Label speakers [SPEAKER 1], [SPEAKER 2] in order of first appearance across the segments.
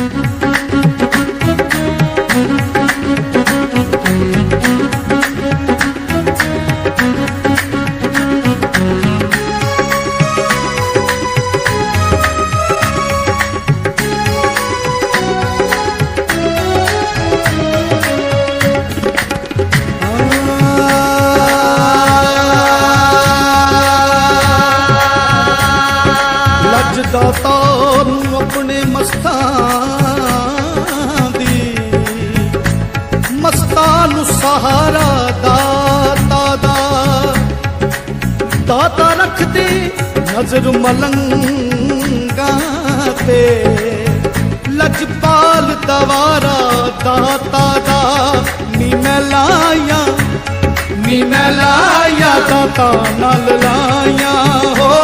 [SPEAKER 1] Thank you. ਰੱਖਦੇ ਨਜ਼ਰ ਮਲੰਗਾ ਤੇ। ਲਜਪਾਲ ਦਵਾਰਾ ਦਾਤਾ ਦਾ, ਨੀ ਮੈਂ ਲਾਇਆ, ਨੀ ਮੈਂ ਲਾਇਆ ਦਾਤਾ ਨਾਲ ਲਾਇਆ। ਹੋ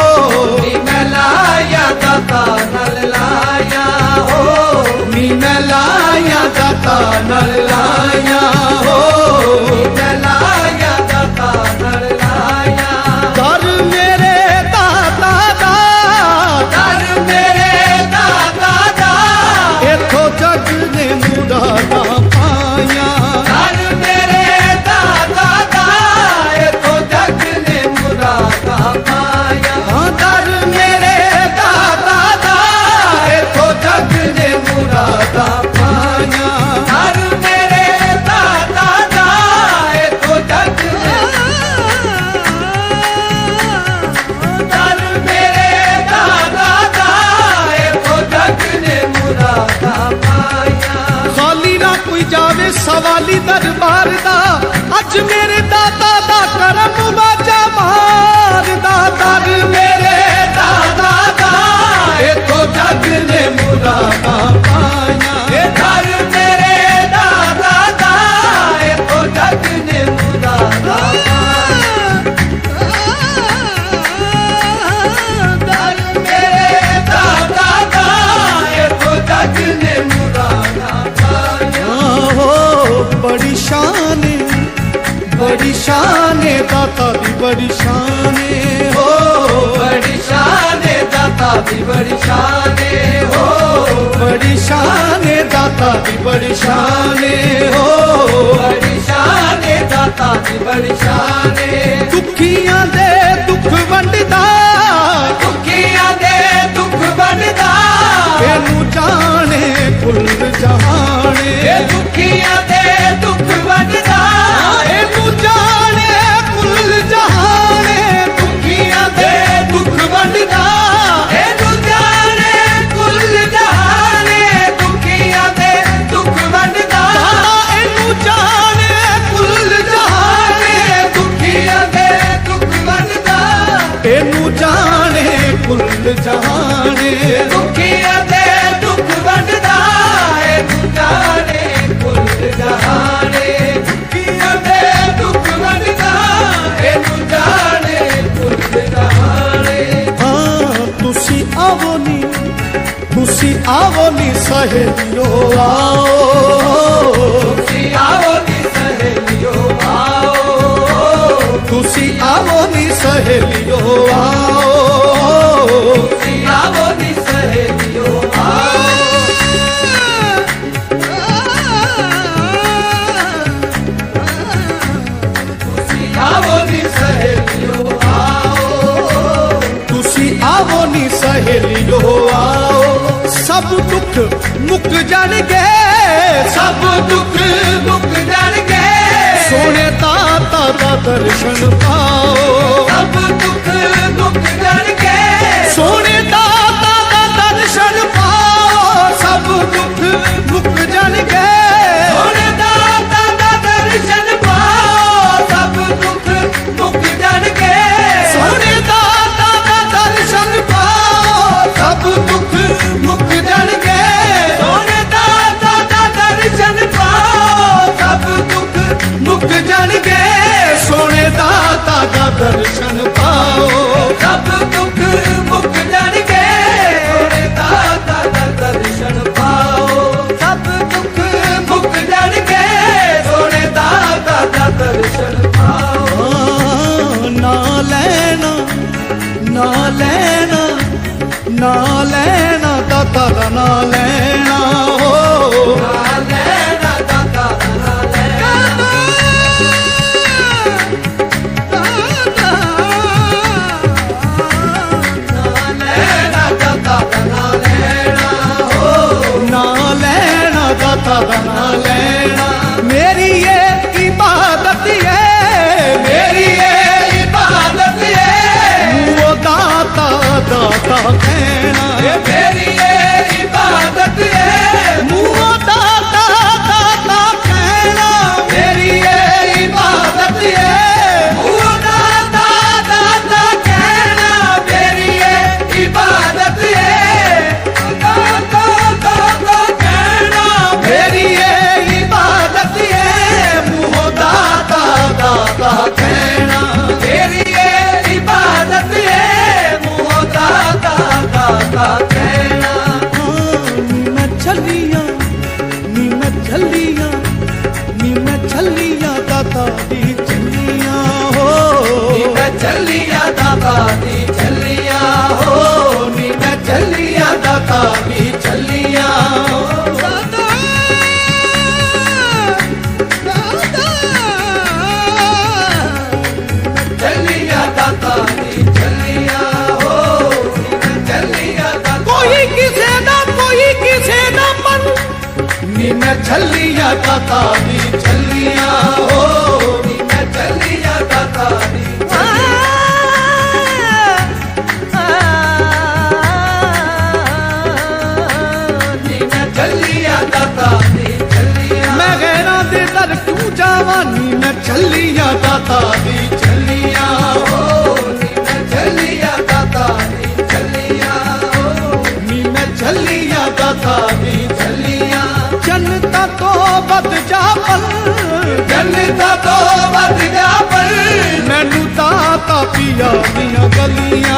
[SPEAKER 1] ਬੜੀ ਸ਼ਾਨ ਏ ਹੋ
[SPEAKER 2] ਬੜੀ ਸ਼ਾਨ ਏ ਦਾਤਾ ਦੀ ਬੜੀ ਸ਼ਾਨ ਏ ਹੋ
[SPEAKER 1] ਬੜੀ ਸ਼ਾਨ ਏ ਦਾਤਾ ਦੀ ਬੜੀ ਸ਼ਾਨ ਏ ਹੋ
[SPEAKER 2] ਬੜੀ ਸ਼ਾਨ ਏ ਦਾਤਾ ਦੀ ਬੜੀ ਸ਼ਾਨ ਏ
[SPEAKER 1] ਦੁਖੀਆਂ ਦੇ ਦੁੱਖ ਵੰਡਦਾ
[SPEAKER 2] ਦੁਖੀਆਂ ਦੇ ਦੁੱਖ ਵੰਡਦਾ
[SPEAKER 1] ਇਹਨੂੰ ਜਾਣੇ ਕੁੱਲ ਜਹਾਨ
[SPEAKER 2] ਏ ਦੁਖੀਆਂ
[SPEAKER 1] ਜਹਾਨੇ।
[SPEAKER 2] ਦੁਖੀਆਂ ਦੇ ਦੁੱਖ ਵੰਡਦਾ ਏ ਪੁਕਾਰੇ ਕੁੱਲ ਜਹਾਨੇ ਦੁਖੀਆਂ ਦੇ ਦੁੱਖ ਵੰਡਦਾ
[SPEAKER 1] ਏ ਪੁਕਾਰੇ ਕੁੱਲ ਜਹਾਨੇ ਹਾਂ ਤੁਸੀਂ ਆਵੋ ਨੀ ਤੁਸੀਂ ਆਵੋ ਨੀ ਸਹੇਲਿਓ ਆਓ।
[SPEAKER 2] ਤੁਸੀਂ
[SPEAKER 1] ਆਵੋ ਨੀ ਸਹੇਲਿਓ ਆਓ।
[SPEAKER 2] ਤੁਸੀਂ
[SPEAKER 1] ਆਵੋ ਨੀ ਸਹੇਲਿਓ
[SPEAKER 2] दर्शन पा
[SPEAKER 1] no ਚੱਲੀ ਦੀ
[SPEAKER 2] ਚੱਲੀਆਂ ਹੋ ਨੀ ਮੈਂ ਚੱਲੀਆਂ ਦਾਤਾ ਦੀ ਚੱਲੀਆਂ
[SPEAKER 1] ਦਾਤਾ
[SPEAKER 2] ਦੀ
[SPEAKER 1] ਵੱਧ ਗਿਆ ਪਰ ਮੈਨੂੰ
[SPEAKER 2] ਤਾਂ
[SPEAKER 1] ਤਾਪੀਆਂ ਦੀਆਂ ਗਲੀਆਂ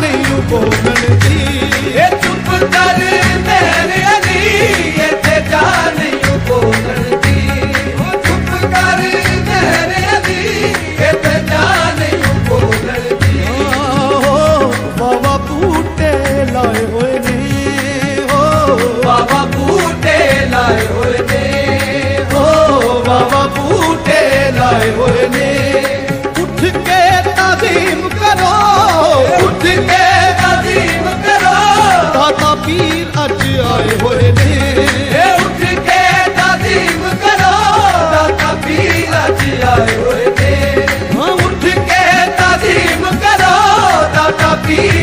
[SPEAKER 1] நீயும் போகணும் be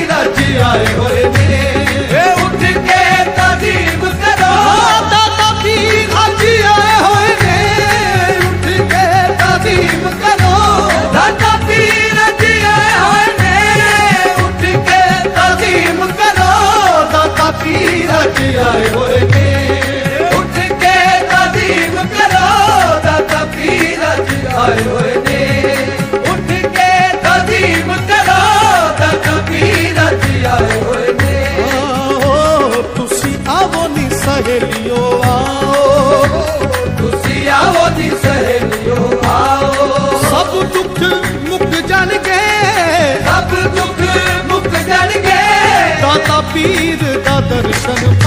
[SPEAKER 1] दर्शन